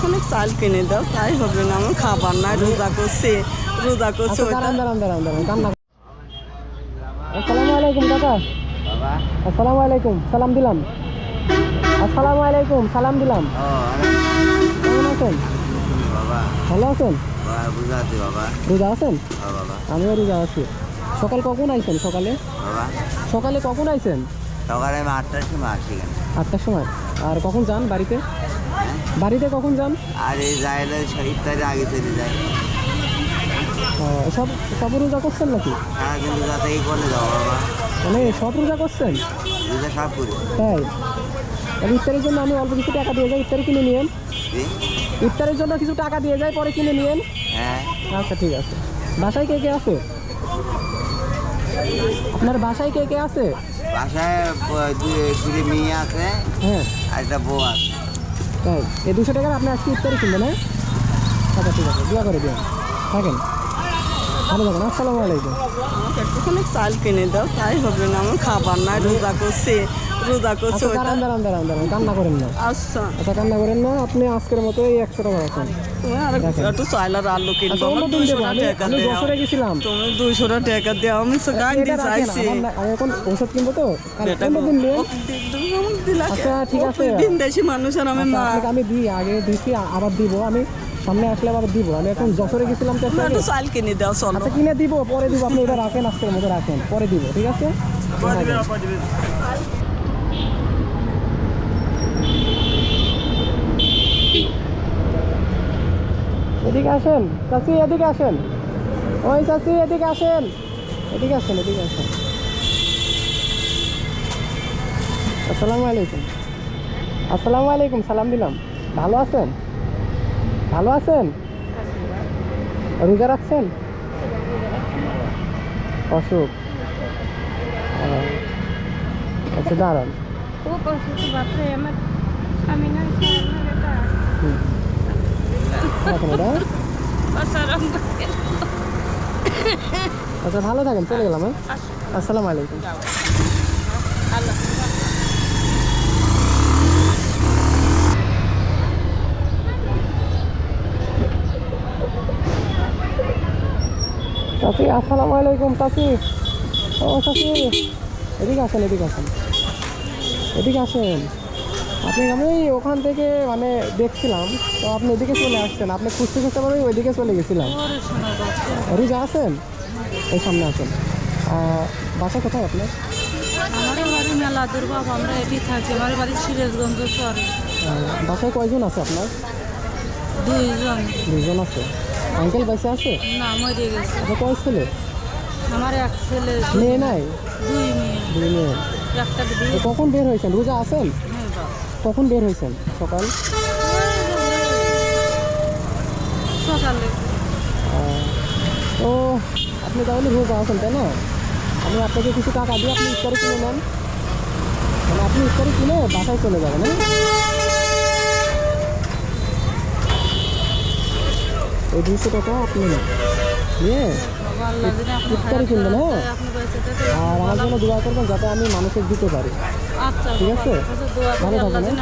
একটুখানি চাল কিনে দাও তাই হবে না। আমার খাবার নাই রোজা করছে রোজা করছে আচ্ছা আসসালামু আলাইকুম কাকা। আসসালামু আলাইকুম সালাম দিলাম। আসসালামু আলাইকুম সালাম দিলাম। কেমন আছেন? ভালো আছেন? রোজা আছেন? আমিও রোজা আছি। সকাল কখন আইছেন সকালে? সকালে কখন আইছেন? সকালে আটটার সময় আসি আটটার সময়? আর কখন যান বাড়িতে? বাড়িতে কখন যান? আর এই যাইলে ইফতারি আগে চলে যায়। সব সব রোজা করছেন নাকি? সারা কিন্তু করে যাও বাবা। মানে সব রোজা করছেন? বুঝে সব করি। তাই? তাহলে ইফতারের জন্য আমি অল্প কিছু টাকা দিয়ে যাই ইফতারি কিনে নিয়েন? ইফতারের জন্য কিছু টাকা দিয়ে যাই পরে কিনে নিয়েন। হ্যাঁ। আচ্ছা ঠিক আছে। বাসায় কে কে আছে? আপনার বাসায় কে কে আছে? বাসায় মেয়ে আছে। হ্যাঁ। আর একটা বউ আছে। তাই এই দুশো টাকার আপনি আজকে ইফতারি কিনবেন হ্যাঁ? আচ্ছা ঠিক আছে দোয়া করে দিন। থাকেন। ভালো থাকেন আসসালামু আলাইকুম। আমাকে একটুখানি চাল কিনে দাও তাই হবে না আমার খাবার নাই রোজা করছে রোজা করছে আচ্ছা দাঁড়ান দাঁড়ান দাঁড়ান দাঁড়ান কান্না করেন না। আচ্ছা। আচ্ছা কান্না করেন না আপনি আজকের মতো এই একশো টাকা রাখেন। একটু চাল আলু কিনবো। আচ্ছা আমার অন্য দিন দুইশো দেবো আমি টাকা আমি দেও। গেছিলাম। তুমি দুইশো টাকা দেও। আমি তো গান দিয়ে চাইছি আমার আমি এখন ওষুধ কিনবো তো। আচ্ছা, ঠিক আছে। দিন দেশি মানুষ আর আমি আচ্ছা, মা আমি দিই আগে দিচ্ছি আবার দিব। আমি সামনে আসলে আবার দিব। আমি এখন যশোরে গেছিলাম তো একটু চাল কিনে দাও চলো। আচ্ছা কিনে দিব পরে দিব। আপনি এটা রাখেন আজকের মতো রাখেন। পরে দিব ঠিক আছে? এদিকে আসেন। চাচি এদিকে আসেন। ওই চাচি এদিকে আসেন। এদিকে আসেন এদিকে আসেন। আসসালামু আলাইকুম। আসসালামু আলাইকুম সালাম দিলাম। ভালো আছেন? ভালো আছেন? রোজা রাখছেন? অসুখ। আচ্ছা দাঁড়ান। খুব অসুস্থ বাপরে আমার স্বামী না আমার এটা হুম। রাখেন এটা অসারম আচ্ছা ভালো থাকেন চলে গেলাম হ্যাঁ? আসসালামু আলাইকুম। চাচি আসসালামু আলাইকুম চাচি ও চাচি এদিকে আসেন এদিকে আসেন। এদিকে আসেন। আপনি আমি ওখান থেকে মানে দেখছিলাম তো আপনি এদিকে চলে আসছেন আপনি খুঁজতে খুঁজতে পারবেন ওইদিকে চলে গেছিলাম। রুজা আছেন এই সামনে আছেন বাসা কোথায় আপনার? আমাদের বাড়ি মেলা দুর্গাব আমরা এটি থাকি। আমার বাড়ি সিরাজগঞ্জ শহরে। বাসায় কয়জন আছে আপনার? দুইজন। দুজন আছে। আঙ্কেল বাইসে আছে? না মরে গেছে। আচ্ছা কয় ছেলে? আমার এক ছেলে মেয়ে নাই? দুই মেয়ে। দুই মেয়ে। কখন বের হয়েছেন? রোজা আছেন? কখন বের হয়েছেন? সকাল? সকালে। তো আপনি তাহলে রোজা আছেন তাই না আমি আপনাকে কিছু টাকা দিয়ে আপনি ইফতারি কিনে নেন। মানে আপনি ইফতারি কিনে বাসায় চলে যাবেন হ্যাঁ? এই দুশো টাকা আপনি নেন। নিয়ে ইফতারি কিনবেন হ্যাঁ আর আমার জন্য দোয়া করবেন যাতে আমি মানুষের দিতে পারি। আচ্ছা ঠিক আছে? ভালো থাকবেন,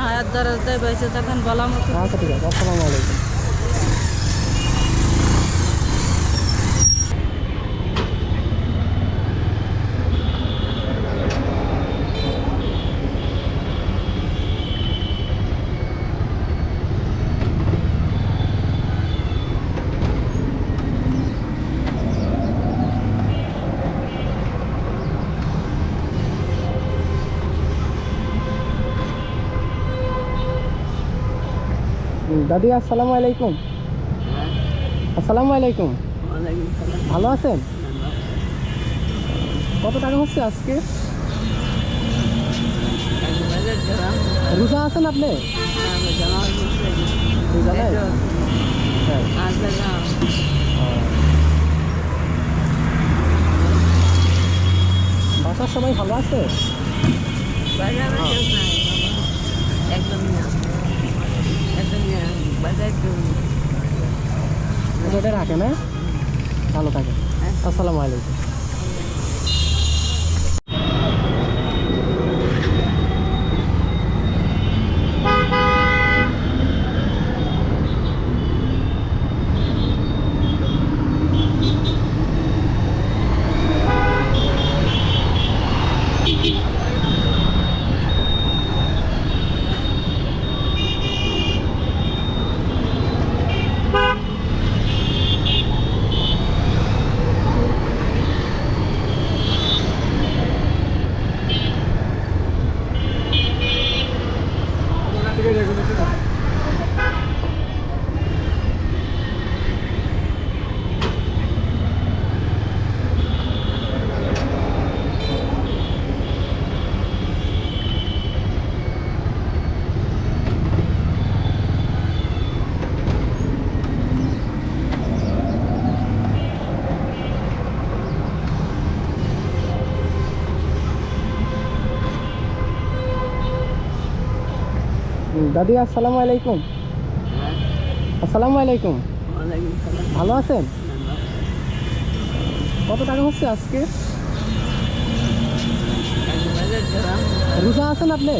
আচ্ছা ঠিক আছে। আসসালামু আলাইকুম। দাদি, আসসালামু আলাইকুম। আসসালামু আলাইকুম। ভালো আছেন? কত টাকা হচ্ছে আজকে? রোজা আছেন আপনি। বাসার সবাই ভালো আছে? ওটা রাখেন হ্যাঁ? ভালো থাকে আসসালামু আলাইকুম। দাদি, আসসালামু আলাইকুম। আসসালামু আলাইকুম। ভালো আছেন? কত টাকা হচ্ছে আজকে? রোজা আছেন আপনি?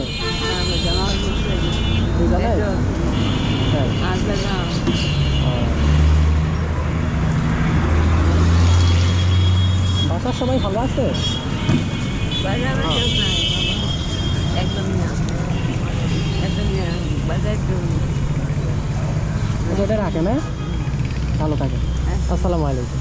বাসার সবাই ভালো আছে? ওটা রাখেন হ্যাঁ ভালো থাকে। আসসালামু আলাইকুম।